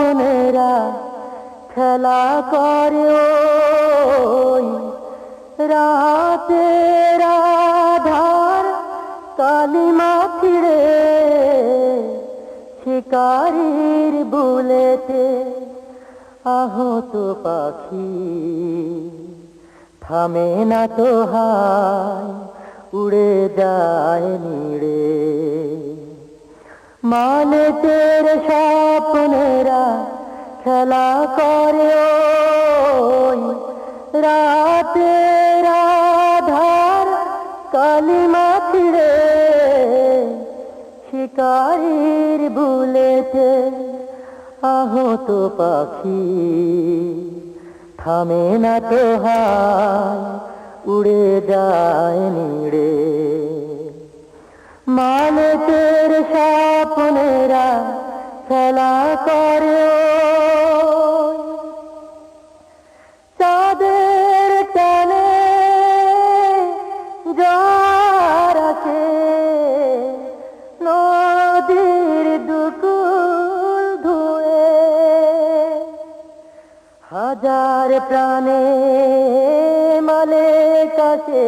স্বপ্নেরা খেলা করে ওই রাতের আধার কালিমা ছিড়ে শিকারির বুলেতে আহত পাখি থামে না তো হায়, উড়ে যায় নিড়ে। মানতের স্বপ্নেরা খেলা করে ওই রাতের আধার কালিমা ছিড়ে শিকারির বুলেতে আহত পাখি থামে না তো হায়, উড়ে যায় নিড়ে। মানতের স্বপ্নেরা খেলা করে চাঁদের টানে যার আছে নদীর দুকুল ধুয়ে। হাজার প্রাণে মালে কাছে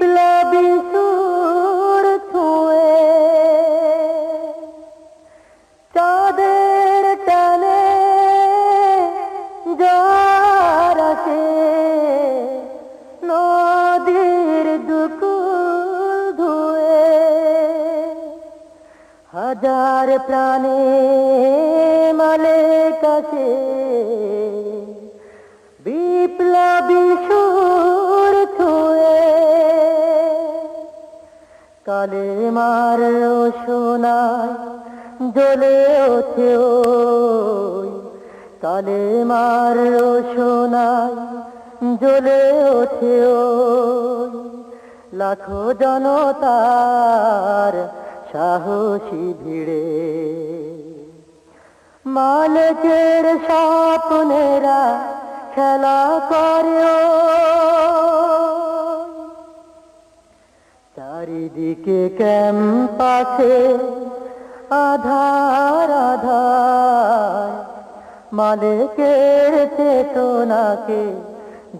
বিপ্লবী সুর ছুঁয়ে চাঁদের টানে যার নদীর দুকুল ধুয়ে হাজার প্রাণে মালে কাছে কালে মার সোনায় জ্বলে ওঠে ওই। কালে মার সোনায় জ্বলে ওঠে লাখো জনতার সাহসী ভিড়ে। মালিকের স্বপ্নেরা খেলা করে। চারিদিকে ক্যাম্পাসে আধার আধার। মালিকের চেতনাকে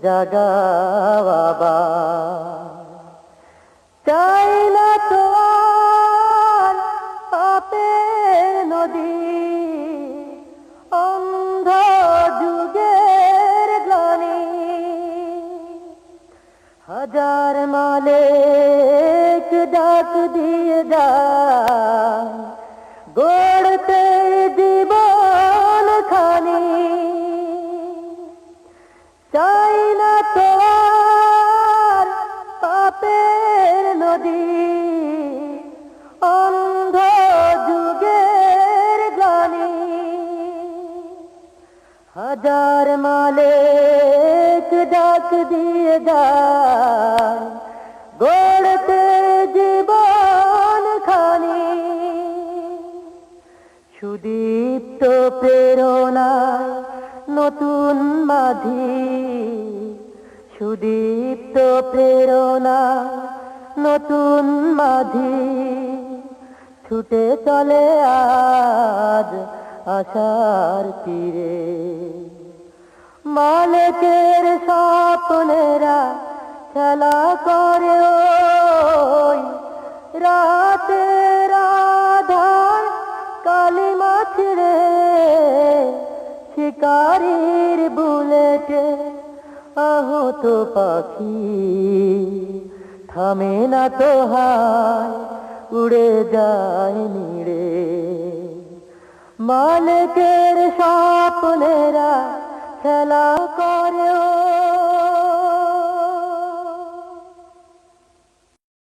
জাগাওয়াবা চাই না তো পাপের নদী অন্ধ যুগের গ্লানি। হাজার মালিক ডাক দিয়ে যায় গড়তে জীবন খানি। চাই না তো আর পাপের নদী। অন্ধ যুগের গ্লানি। হাজার মালিক ডাক দিয়ে যায় গড়তে সুদীপ্ত প্রেরণায় নতুন মাধি, সুদীপ্ত প্রেরণায় নতুন মাধি। ছুটে চলে আজ আশার তীরে। মালিকের স্বপ্নেরা খেলা করে ওই শিকারির বুলেটে, আহত পাখি। থামে না তো হায়, উড়ে যায় নিড়ে। মালিকের স্বপ্নেরা খেলা করে